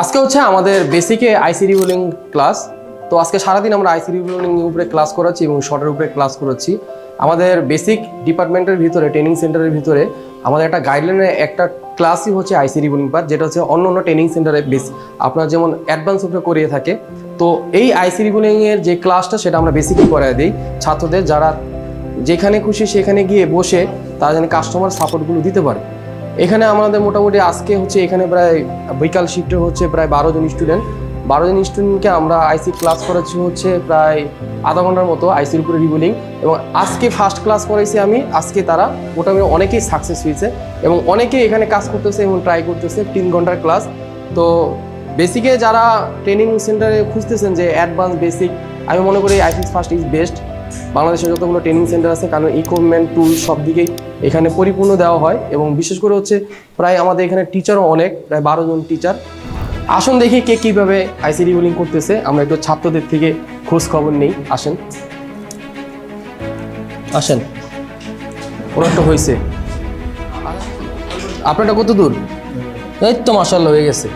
আজকে হচ্ছে আমাদের বেসিকে আইসি রিভলিং ক্লাস তো আজকে সারাদিন আমরা আইসি রিভলিং উপরে ক্লাস করাচ্ছি এবং শর্টের উপরে ক্লাস করাচ্ছি। আমাদের বেসিক ডিপার্টমেন্টের ভিতরে ট্রেনিং সেন্টারের ভিতরে আমাদের একটা গাইডলাইনে একটা ক্লাসই হচ্ছে আইসি রিভলিং পার্ট যেটা হচ্ছে অন্য অন্য ট্রেনিং সেন্টারে বেস আপনার যেমন অ্যাডভান্স উপরে করিয়ে থাকে, তো এই আইসি রিভলিং এর যে ক্লাসটা সেটা আমরা বেসিকই করাই দিই। ছাত্রদের যারা যেখানে খুশি সেখানে গিয়ে বসে তারা যেন কাস্টমার সাপোর্টগুলো দিতে পারে। এখানে আমাদের মোটামুটি আজকে হচ্ছে এখানে প্রায় বিকাল শিফটে হচ্ছে প্রায় বারো জন স্টুডেন্ট বারো জন স্টুডেন্টকে আমরা আইসি ক্লাস করাচ্ছি হচ্ছে প্রায় আধা ঘণ্টার মতো আইসির উপরে রিবুলিং এবং আজকে ফার্স্ট ক্লাস করাইছি আমি, আজকে তারা মোটামুটি অনেকেই সাকসেস হয়েছে এবং অনেকেই এখানে কাজ করতেছে এবং ট্রাই করতেছে তিন ঘণ্টার ক্লাস তো বেসিকে যারা ট্রেনিং সেন্টারে খুঁজতেছেন যে অ্যাডভান্স বেসিক আমি মনে করি আইসি ফার্স্ট ইজ বেস্ট বাংলাদেশে যতগুলো ট্রেনিং সেন্টার আছে, কারণ ইকুইপমেন্ট টুল সব দিকেই এখানে পরিপূর্ণ দেওয়া হয় এবং বিশেষ করে হচ্ছে প্রায় আমাদের এখানে টিচারও অনেক, প্রায় বারো জন টিচার আসুন দেখি কে কীভাবে আইসি রিবুলিং করতেছে। আমরা একটু ছাত্রদের থেকে খোঁজ খবর নেই। আসেন। আসেন। কোনো একটা হয়েছে। আপনারটা কত দূর? এই তো মাসাল্লাহ হয়ে গেছে।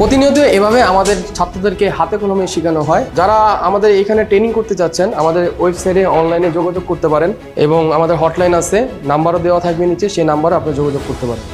প্রতিনিয়ত এভাবে আমাদের ছাত্রদেরকে হাতে কলমে শেখানো হয়। যারা আমাদের এখানে ট্রেনিং করতে চাচ্ছেন, আমাদের ওয়েবসাইটে অনলাইনে যোগাযোগ করতে পারেন এবং আমাদের হটলাইন আছে, নাম্বারও দেওয়া থাকবে নিচে, সেই নাম্বারও আপনি যোগাযোগ করতে পারেন।